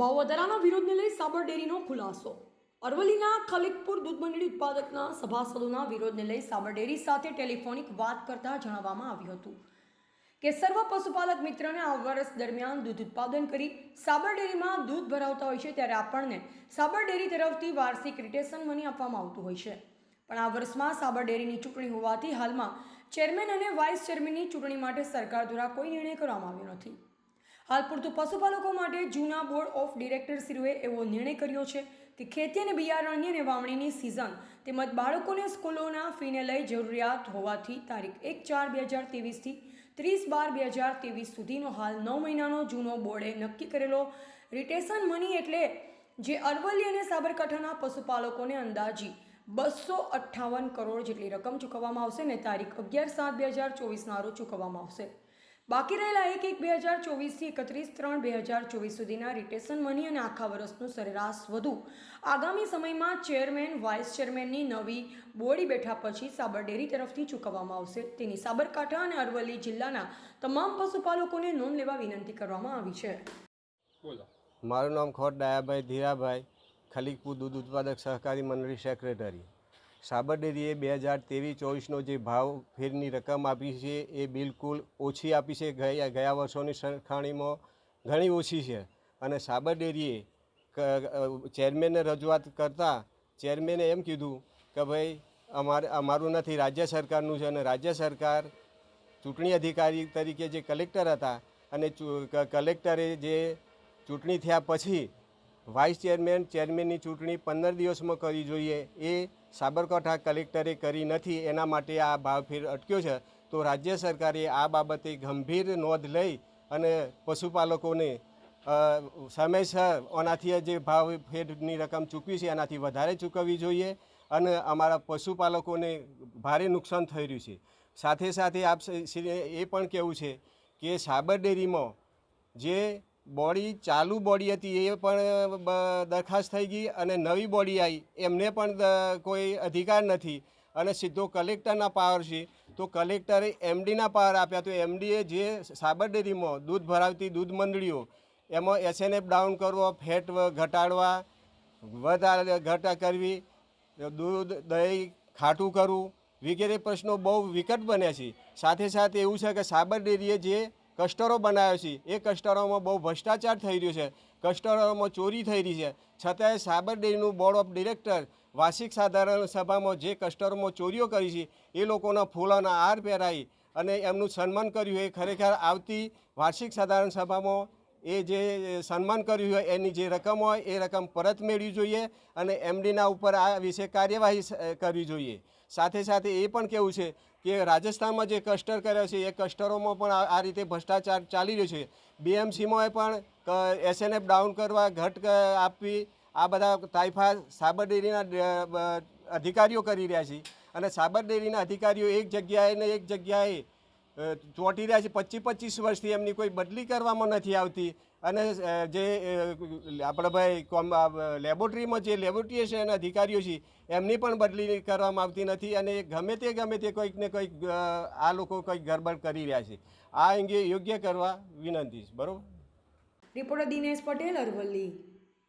ભાવ વધારાના વિરોધને લઈ સાબર ડેરીનો ખુલાસો. અરવલ્લીના ખલીકપુર દૂધ મંડળી ઉત્પાદકના સભાસદોના વિરોધને લઈ સાબર ડેરી સાથે ટેલિફોનિક વાત કરતા જણાવવામાં આવ્યું હતું કે સર્વ પશુપાલક મિત્રને આ વર્ષ દરમિયાન દૂધ ઉત્પાદન કરી સાબર ડેરીમાં દૂધ ભરાવતા હોય છે ત્યારે આપણને સાબર ડેરી તરફથી વાર્ષિક રિટેશન મની આપવામાં આવતું હોય છે. પણ આ વર્ષમાં સાબર ડેરીની ચૂંટણી હોવાથી હાલમાં ચેરમેન અને વાઇસ ચેરમેનની ચૂંટણી માટે સરકાર દ્વારા કોઈ નિર્ણય કરવામાં આવ્યો નથી. હાલ પૂરતું પશુપાલકો માટે જૂના બોર્ડ ઓફ ડિરેક્ટરશ્રીઓએ એવો નિર્ણય કર્યો છે કે ખેતી અને બિયારણની અને વાવણીની સિઝન તેમજ બાળકોને સ્કૂલોના ફીને લઈ જરૂરિયાત હોવાથી તારીખ એક ચાર બે હજાર ત્રેવીસથી ત્રીસ બાર બે હજાર ત્રેવીસ સુધીનો હાલ નવ મહિનાનો જૂનો બોર્ડે નક્કી કરેલો રિટેશન મની એટલે જે અરવલ્લી અને સાબરકાંઠાના પશુપાલકોને અંદાજી બસો અઠ્ઠાવન કરોડ જેટલી રકમ ચૂકવવામાં આવશે અને તારીખ અગિયાર સાત બે હજાર ચોવીસના રોજ ચૂકવવામાં આવશે. બાકી રહેલા એક એક બે હજાર ચોવીસથી એકત્રીસ ત્રણ બે હજાર ચોવીસ સુધીના રિટેશન મની અને આખા વર્ષનું સરેરાશ વધુ. આગામી સમયમાં ચેરમેન વાઇસ ચેરમેનની નવી બોડી બેઠા પછી સાબર ડેરી તરફથી ચૂકવવામાં આવશે. તેની સાબરકાંઠા અને અરવલ્લી જિલ્લાના તમામ પશુપાલકોને નોંધ લેવા વિનંતી કરવામાં આવી છે. બોલો. મારું નામ ખોટ ડાયાભાઈ ધીરાભાઈ ખલીકપુર દૂધ ઉત્પાદક સહકારી મંડળી સેક્રેટરી. સાબર ડેરીએ બે હજાર ત્રેવીસ ચોવીસનો જે ભાવ ફેરની રકમ આપી છે, એ બિલકુલ ઓછી આપી છે. ગયા ગયા વર્ષોની સરખામણીમાં ઘણી ઓછી છે. અને સાબર ડેરીએ ચેરમેનને રજૂઆત કરતાં ચેરમેને એમ કીધું કે ભાઈ, અમારે, અમારું નથી, રાજ્ય સરકારનું છે અને રાજ્ય સરકાર ચૂંટણી અધિકારી તરીકે જે કલેક્ટર હતા અને કલેક્ટરે જે ચૂંટણી થયા પછી વાઇસ ચેરમેન ચેરમેનની ચૂંટણી પંદર દિવસમાં કરવી જોઈએ. એ સાબરકાંઠા કલેક્ટરે કરી નથી. એના માટે આ ભાવફેર અટક્યો છે. તો રાજ્ય સરકારે આ બાબતે ગંભીર નોંધ લઈ અને પશુપાલકોને સમયસર આનાથી જે ભાવ ફેરની રકમ ચૂકવી છે, એનાથી વધારે ચૂકવવી જોઈએ અને અમારા પશુપાલકોને ભારે નુકસાન થઈ રહ્યું છે. સાથે સાથે આપ એ પણ કહેવું છે કે સાબર ડેરીમાં જે બોડી, ચાલુ બોડી હતી એ પણ દરખાસ્ત થઈ ગઈ અને નવી બોડી આવી એમને પણ કોઈ અધિકાર નથી. અને સીધો કલેક્ટરના પાવર છે. તો કલેક્ટરે એમડીના પાવર આપ્યા. તો એમડીએ જે સાબર ડેરીમાં દૂધ ભરાવતી દૂધ મંડળીઓ, એમાં એસએનએફ ડાઉન કરવો, ફેટ ઘટાડવા, વધારે ઘટા કરવી, દૂધ, દહીં ખાટું કરવું, વગેરે પ્રશ્નો બહુ વિકટ બન્યા છે. સાથે સાથે એવું છે કે સાબર ડેરીએ જે કસ્ટરો બનાવ્યો છે. એ કસ્ટરોમાં બહુ ભ્રષ્ટાચાર થઈ રહ્યો છે. કસ્ટરોમાં ચોરી થઈ રહી છે. છતાંય સાબર ડેરીનું બોર્ડ ઓફ ડિરેક્ટર વાર્ષિક સાધારણ સભામાં જે કસ્ટરોમાં ચોરીઓ કરી છે, એ લોકોના ફૂલોના હાર પહેરાવી અને એમનું સન્માન કર્યું એ ખરેખર આવતી વાર્ષિક સાધારણ સભામાં એ જે સન્માન કર્યું હોય, એની જે રકમ હોય, એ રકમ પરત મેળવી જોઈએ અને એમડીના ઉપર આ વિશે કાર્યવાહી કરવી જોઈએ. સાથે સાથે એ પણ કેવું છે કે રાજસ્થાનમાં જે કસ્ટર કર્યો છે, એ કસ્ટરોમાં પણ આ રીતે ભ્રષ્ટાચાર ચાલી રહ્યો છે. બીએમસીમાં પણ એસએનએફ ડાઉન કરવા, ઘટ આપવી, આ બધા તાઇફા સાબર ડેરીના અધિકારીઓ કરી રહ્યા છે. અને સાબર ડેરીના અધિકારીઓ એક જગ્યાએ ને એક જગ્યાએ ચોંટી રહ્યા છે. પચીસ પચીસ વર્ષથી એમની કોઈ બદલી કરવામાં નથી આવતી. અને જે આપણા ભાઈ લેબોરેટરીમાં જે લેબોરેટરી અધિકારીઓ છે, એમની પણ બદલી કરવામાં આવતી નથી અને ગમે તે ગમે તે કોઈક ને કોઈક આ લોકો કંઈક ગરબડ કરી રહ્યા છે. આ અંગે યોગ્ય કરવા વિનંતી છે. બરાબર? રિપોર્ટર દિનેશ પટેલ, અરવલ્લી.